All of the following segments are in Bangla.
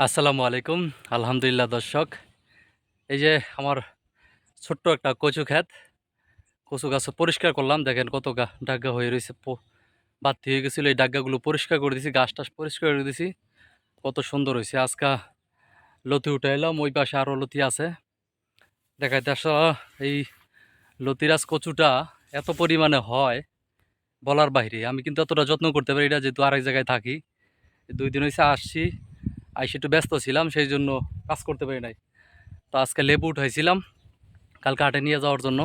আসসালামু আলাইকুম। আলহামদুলিল্লাহ দর্শক। এই যে আমার ছোট্ট একটা কচু ক্ষেত, কচু গাছ পরিষ্কার করলাম। দেখেন কত ডাগ্গা হয়ে রয়েছে বাতি হয়ে গেছিল। এই ডাগ্গাগুলো পরিষ্কার করে দিছি, গাছ টাছ পরিষ্কার করে দিছি। কত সুন্দর হয়েছে। আজকা লতি উঠে এলাম, ওই পাশে আরও লতি আছে। দেখাইতে আসলে এই লতিরাজ কচুটা এত পরিমাণে হয়, বলার বাইরে। আমি কিন্তু এতটা যত্ন করতে পারি এটা যেহেতু আরেক জায়গায় থাকি। দুই দিন হয়েছে আসছি। আইসি একটু ব্যস্ত ছিলাম সেই জন্য কাজ করতে পারি নাই। তো আজকে লেবু উঠাইছিলাম, কালকে হাটে নিয়ে যাওয়ার জন্য।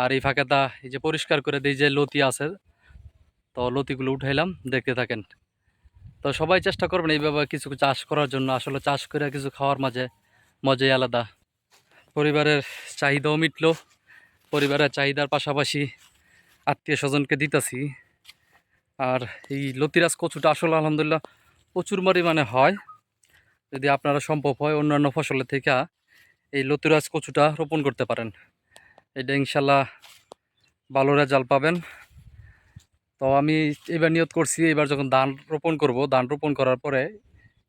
আর এই ফাঁকেটা এই যে পরিষ্কার করে দিই যে লতি আছে, তো লতিগুলো উঠাইলাম, দেখতে থাকেন। তো সবাই চেষ্টা করবেন এইভাবে কিছু চাষ করার জন্য, আসলে চাষ করে কিছু খাওয়ার মাঝে মজাই আলাদা। পরিবারের চাহিদাও মিটলো, পরিবারের চাহিদার পাশাপাশি আত্মীয় স্বজনকে দিতেছি। আর এই লতিরাজ কচুটা আসলে আলহামদুলিল্লাহ প্রচুর পরিমাণে হয় যদি আপনারা সম্ভব হয় অন্যান্য ফসলের থেকে এই লতুরাজ কচুটা রোপণ করতে পারেন। এটা ইনশাল্লাহ ভালো রেজাল্ট পাবেন। তো আমি এবার নিয়ত করছি, এবার যখন ধান রোপণ করব, ধান রোপণ করার পরে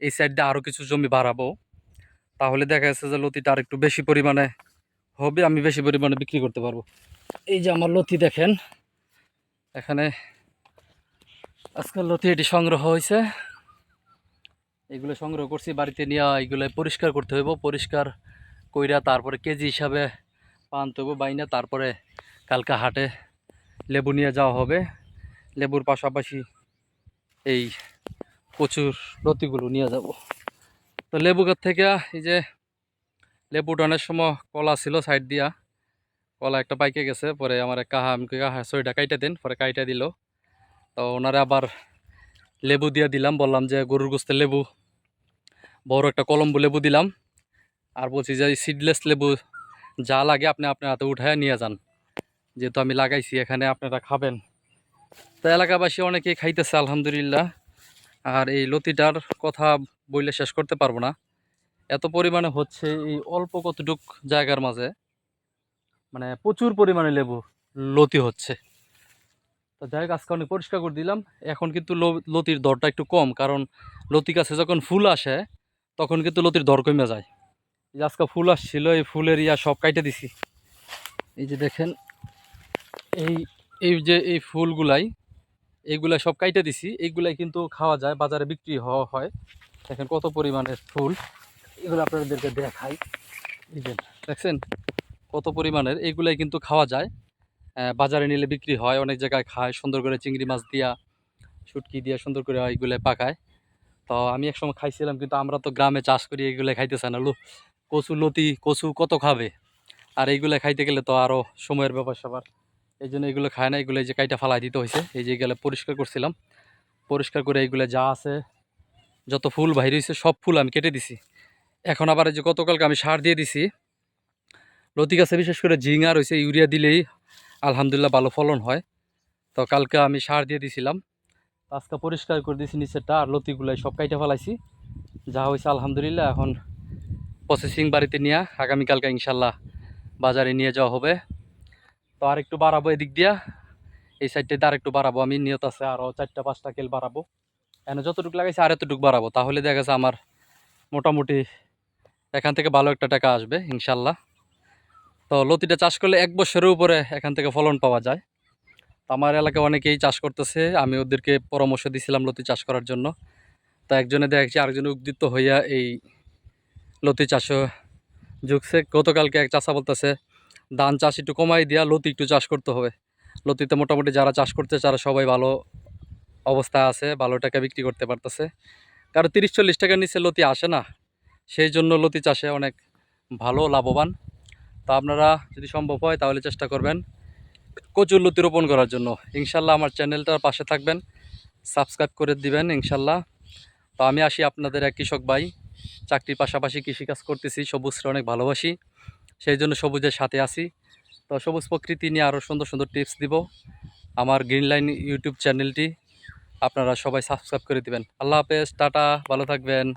এই সাইড দিয়ে আরও কিছু জমি বাড়াবো। তাহলে দেখা যাচ্ছে যে লতিটা আর একটু বেশি পরিমাণে হবে, আমি বেশি পরিমাণে বিক্রি করতে পারব। এই যে আমার লতি দেখেন, এখানে আজকাল লতি এটি সংগ্রহ হয়েছে। এগুলো সংগ্রহ করছি, বাড়িতে নিয়ে এগুলো পরিষ্কার করতে হইব। পরিষ্কার কইরা তারপরে কেজি হিসাবে পানতে হইব বাইনা তারপরে কালকা হাটে লেবু নিয়ে যাওয়া হবে। লেবুর পাশাপাশি এই প্রচুর লতিগুলো নিয়ে যাব। তো লেবু গাছ থেকে এই যে লেবু টানের সময় কলা ছিল সাইড দিয়া, কলা একটা পাইকে গেছে, পরে আমার কাহা, আমি কাহা ছয়টা কাইটা দিন পরে কাইটা দিল। তো ওনারা আবার লেবু দিয়ে দিলাম, বললাম যে গরুর গোস্তের লেবু বড় একটা কলম্বো লেবু দিলাম। আর বলছি যে সিডলেস লেবু যা লাগে আপনি আপনার হাতে উঠায় নিয়ে যান। যেহেতু আমি লাগাইছি, এখানে আপনারা খাবেন। তো এলাকাবাসী অনেকেই খাইতেছে, আলহামদুলিল্লাহ। আর এই লতিটার কথা বইলে শেষ করতে পারব না। এত পরিমাণে হচ্ছে এই অল্প কতটুক জায়গার মাঝে মানে প্রচুর পরিমাণে লেবু লতি হচ্ছে। তো যাই হোক, আজকে অনেক পরিষ্কার করে দিলাম। এখন কিন্তু লতির দরটা একটু কম, কারণ লতি গাছে যখন ফুল আসে তখন কিন্তু লতির দর কমে যায়। এই যে আজকে ফুল আসছিল, এই ফুলের ইয়া সব কাইটে দিছি। এই যে দেখেন, এই এই যে এই ফুলগুলাই এইগুলা সব কাইটে দিছি। এইগুলাই কিন্তু খাওয়া যায়, বাজারে বিক্রি হওয়া হয়। দেখেন কত পরিমাণের ফুল। এগুলো আপনাদেরকে দেখাই। দেখছেন, কত পরিমাণের। এইগুলাই কিন্তু খাওয়া যায়। বাজারে নিলে বিক্রি হয়, অনেক জায়গায় খায়। সুন্দর করে চিংড়ি মাছ দিয়া, শুটকি দিয়া সুন্দর করে এইগুলো পাকায়। তো আমি একসময় খাইছিলাম, কিন্তু আমরা তো গ্রামে চাষ করি এইগুলো খাইতেছে না। লো, কচু, লতি, কচু কত খাবে? আর এইগুলো খাইতে গেলে তো আরও সময়ের ব্যাপার স্যাপার। এই জন্য এগুলো খায় না, এগুলো যে কাইটা ফালাই দিতে হয়েছে এই যে গেলে পরিষ্কার করছিলাম। পরিষ্কার করে এইগুলো যা আছে, যত ফুল বাহির হয়েছে সব ফুল আমি কেটে দিছি। এখন আবার যে গতকালকে আমি সার দিয়ে দিছি। লতি গাছে বিশেষ করে ঝিঙা রয়েছে, ইউরিয়া দিলেই আলহামদুলিল্লাহ ভালো ফলন হয়। তো কালকে আমি সার দিয়ে দিছিলাম। আজকে পরিষ্কার করে দিয়েছি নিচেরটা আর লতিগুলাই সব কাইটে ফেলাইছি। যা হয়েছে আলহামদুলিল্লাহ, এখন প্রসেসিং বাড়িতে নিয়ে আগামীকালকে ইনশাল্লাহ বাজারে নিয়ে যাওয়া হবে। তো আর একটু বাড়াবো এদিক দিয়া। এই সাইডটাতে আর একটু বাড়াবো আমি, নিয়ত আছে আরও চারটা পাঁচটা কেল বাড়াবো। এখানে যতটুকু লাগাইছি আর এতটুকু বাড়াবো, তাহলে দেখা গেছে আমার মোটামুটি এখান থেকে ভালো একটা টাকা আসবে ইনশাল্লাহ তো লতিটা চাষ করলে এক বছরের উপরে এখান থেকে ফলন পাওয়া যায়। আমার এলাকায় অনেকেই চাষ করতেছে। আমি ওদেরকে পরামর্শ দিছিলাম লতি চাষ করার জন্য। তা একজনে দেখছি আরেকজনে উদ্দীপ্ত হইয়া এই লতি চাষও ঝুঁকছে গতকালকে এক চাষা বলতেছে, ধান চাষ একটু কমাই দিয়া লতি একটু চাষ করতে হবে। লতিতে মোটামুটি যারা চাষ করতে তারা সবাই ভালো অবস্থায় আছে, ভালো টাকা বিক্রি করতে পারতেছে। কারণ তিরিশ চল্লিশ টাকার নিচে লতি আসে না। সেই জন্য লতি চাষে অনেক ভালো লাভবান। তা আপনারা যদি সম্ভব হয় তাহলে চেষ্টা করবেন। কচুর লতি রোপণ করার জন্য। ইনশাল্লাহ আমার চ্যানেলটার পাশে থাকবেন। সাবস্ক্রাইব করে দিবেন ইনশাল্লাহ। তো আমি আসি আপনাদের এক কৃষক ভাই। চাকরির পাশাপাশি কৃষিকাজ করতেছি সবুজটা অনেক ভালোবাসি। সেই জন্য সবুজের সাথে আছি। তো সবুজ প্রকৃতি নিয়ে আরও সুন্দর সুন্দর টিপস দিব। আমার গ্রিন লাইন ইউটিউব চ্যানেলটি আপনারা সবাই সাবস্ক্রাইব করে দিবেন। আল্লাহ হাফেজ, টাটা, ভালো থাকবেন।